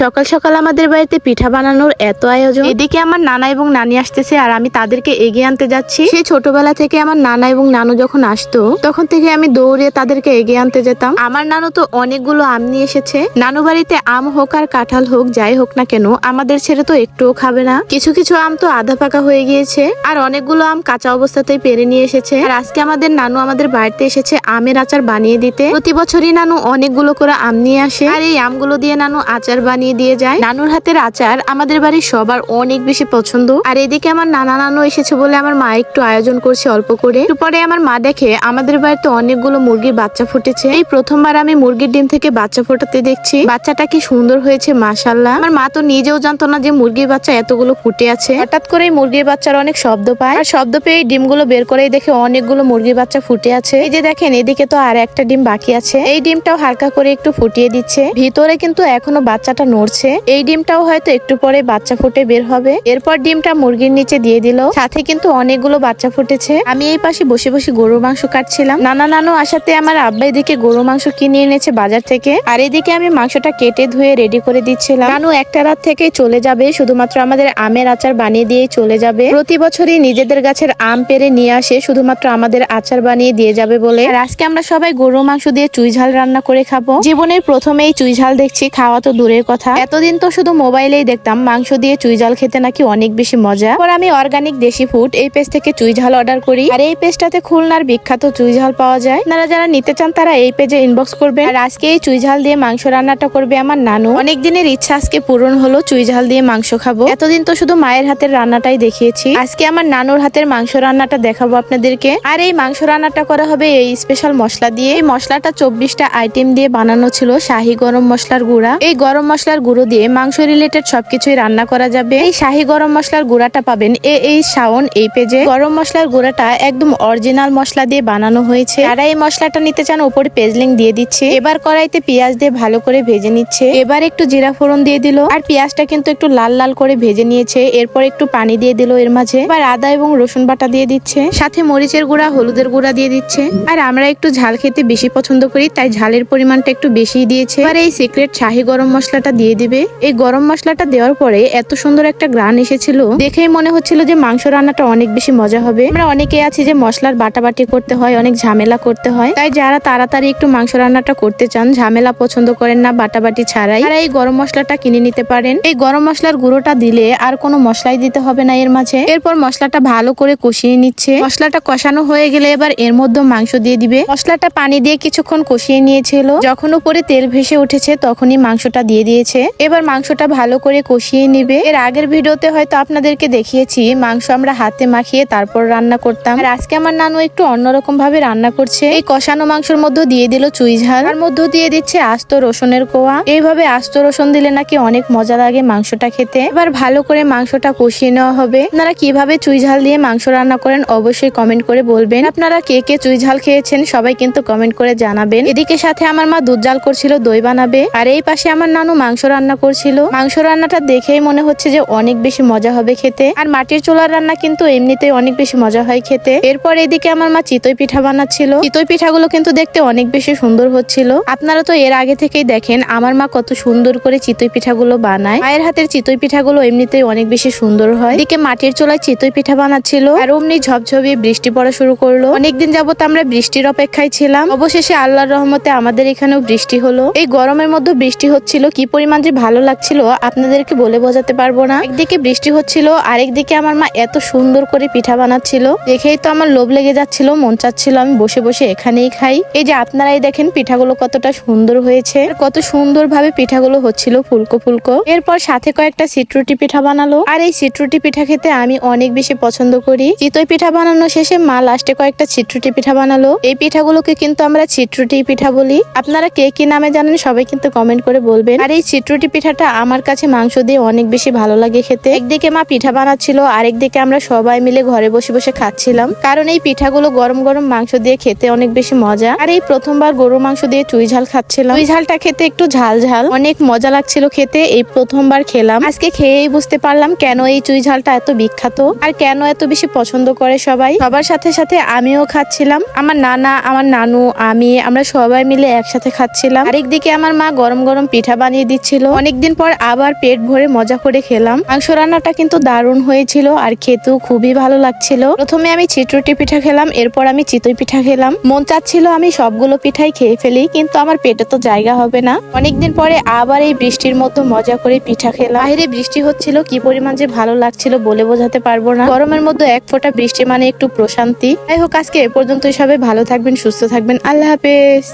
সকাল সকাল আমাদের বাড়িতে পিঠা বানানোর এত আয়োজন। এদিকে আমার নানা এবং নানি আসতেছে আর আমি তাদেরকে এগিয়ে আনতে যাচ্ছি। সেই ছোটবেলা থেকে আমার নানা এবং নানু যখন আসতো, তখন থেকে আমি দৌড়ে তাদেরকে এগিয়ে আনতে যেতাম। আমার নানু তো অনেকগুলো আম নিয়ে এসেছে। নানু বাড়িতে আম হোক আর কাঁঠাল হোক, যাই হোক না কেন, আমাদের ছেড়ে তো একটুও খাবে না। কিছু কিছু আম তো আধা পাকা হয়ে গিয়েছে, আর অনেকগুলো আম কাঁচা অবস্থাতেই পেরে নিয়ে এসেছে। আর আজকে আমাদের নানু আমাদের বাড়িতে এসেছে আমের আচার বানিয়ে দিতে। প্রতি বছরই নানু অনেকগুলো করে আম নিয়ে আসে। আর এই আমগুলো দিয়ে নানু আচার বানিয়ে দিয়ে যায়। নানুর হাতের আচার আমাদের বাড়ির সবার অনেক বেশি পছন্দ। আর এদিকে আমার নানা নানু এসেছে বলে আমার মা একটু আয়োজন করছে অল্প করে। পরে আমার মা দেখে আমাদের বাড়িতে অনেকগুলো মুরগির বাচ্চা ফুটেছে। এই প্রথমবার আমি মুরগির ডিম থেকে বাচ্চা ফোটাতে দেখছি। বাচ্চাটা কি সুন্দর হয়েছে মাশাল্লাহ আমার মা তো নিজেও জানতো না যে মুরগির বাচ্চা এতগুলো ফুটে আছে। হঠাৎ করে মুরগির বাচ্চার অনেক শব্দ পায়। আর শব্দ পেয়ে ডিমগুলো বের করেই দেখে অনেকগুলো মুরগির বাচ্চা ফুটে আছে। এই যে দেখেন, এদিকে তো আর একটা ডিম বাকি আছে। এই ডিমটাও হালকা করে একটু ফুটিয়ে দিচ্ছে। ভিতরে কিন্তু এখনও বাচ্চাটা নড়ছে। এই ডিমটাও হয়তো একটু পরে বাচ্চা ফুটে বের হবে। এরপর ডিমটা মুরগির নিচে দিয়ে দিল। সাথে কিন্তু অনেকগুলো বাচ্চা ফুটেছে। আমি এই পাশে বসে বসে গরুর মাংস কাটছিলাম। নানা নানু আসাতে আমার আব্বা এদিকে গরুর মাংস কিনে এনেছে বাজার থেকে। আর এদিকে আমি মাংসটা কেটে ধুয়ে রেডি করে দিচ্ছিলাম। নানু একটা রাত থেকে চলে যাবে। শুধুমাত্র আমাদের আমের আচার বানিয়ে দিয়ে চলে যাবে। প্রতি বছরই নিজেদের গাছের আম পেরে নিয়ে আসে। শুধুমাত্র আমাদের আচার বানিয়ে দিয়ে যাবে বলে। আর আজকে আমরা সবাই গরুর মাংস দিয়ে চুই ঝাল রান্না করে খাব। জীবনের প্রথমেই চুই ঝাল দেখছি। খাওয়া তো দূরের কথা। এতদিন তো শুধু মোবাইলেই দেখতাম, মাংস দিয়ে চুই ঝাল খেতে নাকি অনেক বেশি মজা। পর আমি অর্গানিক দেশি ফুড এই পেজ থেকে চুই ঝাল অর্ডার করি। আর এই পেজটাতে খুলনার বিখ্যাত চুই ঝাল পাওয়া যায়। আপনারা যারা নিতে চান, তারা এই পেজে ইনবক্স করবে আর আজকে এই চুই ঝাল দিয়ে মাংস রান্নাটা করবে আমার নানু। অনেক দিনের ইচ্ছা আজকে পূরণ হলো চুই ঝাল দিয়ে মাংস খাব। এতদিন তো শুধু মায়ের হাতের রান্নাটাই দেখিয়েছি। আজকে আমার নানুর হাতের মাংস রান্নাটা দেখাবো আপনাদেরকে। আর এই মাংস রান্নাটা করা হবে এই স্পেশাল মশলা দিয়ে। এই মশলাটা চব্বিশটা আইটেম দিয়ে বানানো ছিল, শাহি গরম মশলার গুঁড়া। এই গরম মশলার গুঁড়ো দিয়ে মাংস রিলেটেড সবকিছুই রান্না করা যাবে। এই শাহি গরম মশলার গুঁড়াটা পাবেন এ এই শাওন এই পেজে। গরম মশলার গুঁড়াটা একদম অরিজিনাল মশলা দিয়ে বানানো হয়েছে। যারা এই মশলাটা নিতে চান, উপরে পেজলিং দিয়ে দিচ্ছে। এবার কড়াইতে পেঁয়াজ দিয়ে ভালো করে ভেজে নিচ্ছে। এবার একটু জিরা ফোড়ন দিয়ে দিল। আর পেঁয়াজটা কিন্তু একটু লাল লাল করে ভেজে নিয়েছে। এরপর একটু পানি দিয়ে দিল এর মাঝে। এবার আদা এবং রসুন বাটা দিয়ে দিচ্ছে। সাথে মরিচের গুঁড়া, হলুদের গুঁড়া দিয়ে দিচ্ছে। আর আমরা একটু ঝাল খেতে বেশি পছন্দ করি, তাই ঝালের পরিমাণটা একটু বেশি দিয়েছে। এবার এই সিক্রেট শাহি গরম মশলাটা দিয়ে দিবে। এই গরম মশলাটা দেওয়ার পরে এত সুন্দর একটা গ্রান এসেছিল। দেখেই মনে হচ্ছিল যে মাংস রান্নাটা অনেক বেশি মজা হবে। আমরা অনেকে আছি যে মশলার বাটাবাটি করতে হয়, অনেক ঝামেলা করতে হয়। তাই যারা তাড়াতাড়ি একটু মাংস রান্নাটা করতে চান, ঝামেলা পছন্দ করেন না বাটাবাটি ছাড়াই, তারা এই গরম মশলাটা কিনে নিতে পারেন। এই গরম মশলার গুঁড়োটা দিলে আর কোনো মশলাই দিতে হবে না এর মাঝে। এরপর মশলাটা ভালো করে কষিয়ে নিচ্ছে। মশলাটা কষানো হয়ে গেলে এবার এর মধ্যে মাংস দিয়ে দিবে। মশলাটা পানি দিয়ে কিছুক্ষণ কষিয়ে নিয়েছিল। যখন উপরে তেল ভেসে উঠেছে, তখনই মাংসটা দিয়ে দিয়েছে। এবার মাংসটা ভালো করে কষিয়ে নিবে। এর আগের ভিডিওতে হয়তো আপনাদেরকে দেখিয়েছি, মাংস আমরা হাতে মাখিয়ে তারপর রান্না করতাম। আর আজকে আমার নানু একটু অন্যরকম ভাবে রান্না করছে। এই কষানো মাংসের মধ্যে দিয়ে দিল চুই ঝাল। আর মধ্যে দিয়ে দিচ্ছে আস্ত রসুনের কোয়া। এইভাবে আস্ত রসুন দিলে নাকি অনেক মজা লাগে মাংসটা খেতে। এবার ভালো করে মাংসটা কষিয়ে নেওয়া হবে। আপনারা কীভাবে চুই ঝাল দিয়ে মাংস রান্না করেন অবশ্যই কমেন্ট করে বলবেন। আপনারা কে কে চুই ঝাল খেয়েছেন সবাই কিন্তু কমেন্ট করে জানাবেন। এদিকে সাথে আমার মা দুধ জাল করছিল, দই বানাবে। আর এই পাশে আমার নানু মাংস রান্না করছিল। মাংস রান্নাটা দেখেই মনে হচ্ছে যে অনেক বেশি মজা হবে খেতে। আর মাটির চুলার রান্না কিন্তু এমনিতেই অনেক বেশি মজা হয় খেতে। এরপর এদিকে আমার মা চিতই পিঠা বানাচ্ছিল। চিতই পিঠাগুলো কিন্তু দেখতে অনেক বেশি সুন্দর হচ্ছিল। আপনারা তো এর আগে থেকেই দেখেন, আমার মা কত সুন্দর করে চিতই পিঠাগুলো বানায়। মায়ের হাতের চিতই পিঠাগুলো এমনিতেই অনেক বেশি সুন্দর হয়। এদিকে মাটির চুলায় চিতই পিঠা বানাচ্ছিল। আর অমনি ঝপঝপিয়ে বৃষ্টি পড়া শুরু করল। অনেকদিন যাবত আমরা বৃষ্টির অপেক্ষায় ছিলাম। অবশেষে আল্লাহর রহমতে আমাদের এখানেও বৃষ্টি হলো। এই গরমের মধ্যে বৃষ্টি হচ্ছিল, কি পরিমাণ যে ভালো লাগছিল, আপনাদেরকে বলে বোঝাতে পারব না। একদিকে বৃষ্টি হচ্ছিল, আরেকদিকে আমার মা এত সুন্দর করে পিঠা বানাচ্ছিল। দেখেই তো আমার লোভ লেগে যাচ্ছিল, মন চাচ্ছিল আমি বসে বসে এখানেই খাই। এই যে আপনারাই দেখেন পিঠাগুলো কতটা সুন্দর হয়েছে কত সুন্দর ভাবে পিঠাগুলো হচ্ছিল ফুলকো ফুলকো। এরপর সাথে কয়েকটা সিটরুটি পিঠা বানালো। আর এই সিটরুটি পিঠা খেতে আমি অনেক বেশি পছন্দ করি। চিতই পিঠা বানানো শেষে মা লাস্টে কয়েকটা ছিটরুটি পিঠা বানালো। এই পিঠাগুলোকে কিন্তু আমরা ছিটরুটি পিঠা বলি। আপনারা কে কি নামে জানেন সবাই কিন্তু কমেন্ট করে বলবেন। আর এই ছিটরুটি পিঠাটা আমার কাছে মাংস দিয়ে অনেক বেশি ভালো লাগে খেতে। একদিকে মা পিঠা বানাচ্ছিল, আরেকদিকে আমরা সবাই মিলে ঘরে বসে বসে খাচ্ছিলাম। কারণ এই পিঠাগুলো গরম গরম মাংস দিয়ে খেতে অনেক বেশি মজা। আর এই প্রথমবার গরু মাংস দিয়ে চুই ঝাল খাচ্ছিলাম। চুই ঝালটা খেতে একটু ঝাল ঝাল, অনেক মজা লাগছিল খেতে, এই প্রথমবার খেলাম। আজকে খেয়েই বুঝতে পারলাম কেন এই চুই ঝালটা এত বিখ্যাত আর কেন এত বেশি পছন্দ করে সবাই। সবার সাথে সাথে আমিও খাচ্ছিলাম, আমার নানা, আমার নানু, আমি, আমরা সবাই মিলে একসাথে খাচ্ছিলাম। আরেকদিকে আমার মা গরম গরম পিঠা বানিয়ে দিচ্ছিল। লাগছিল অনেকদিন পর আবার পেট ভরে মজা করে খেলাম। মাংস রান্নাটা কিন্তু দারুণ হয়েছিল আর খেতেও খুবই ভালো লাগছিল। প্রথমে আমি চিত্রটি পিঠা খেলাম, এরপর আমি চিতই পিঠা খেলাম। মন চাচ্ছিল আমি সবগুলো পিঠাই খেয়ে ফেলি, কিন্তু আমার পেটে তো জায়গা হবে না। অনেকদিন পরে আবার এই বৃষ্টির মতো মজা করে পিঠা খেলাম। বাইরে বৃষ্টি হচ্ছিল, কি পরিমাণ যে ভালো লাগছিল বলে বোঝাতে পারব না। গরমের মধ্যে এক ফোঁটা বৃষ্টি মানে একটু প্রশান্তি। যাই হোক, আজকে এ পর্যন্তই সবাই ভালো থাকবেন, সুস্থ থাকবেন। আল্লাহ হাফেজ।